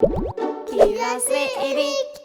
Kirase Eric.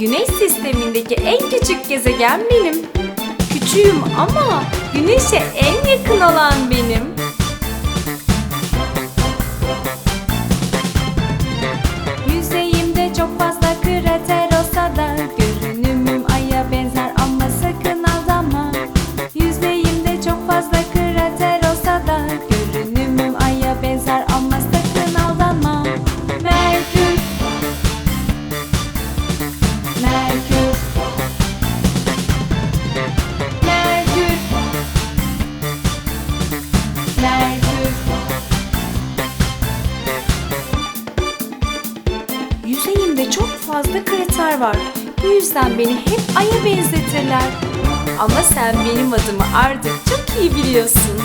Güneş sistemindeki en küçük gezegen benim. Küçüğüm ama güneşe en yakın olan benim. Yüzeyimde çok fazla krater var. Bu yüzden beni hep aya benzetirler. Ama sen benim adımı artık çok iyi biliyorsun.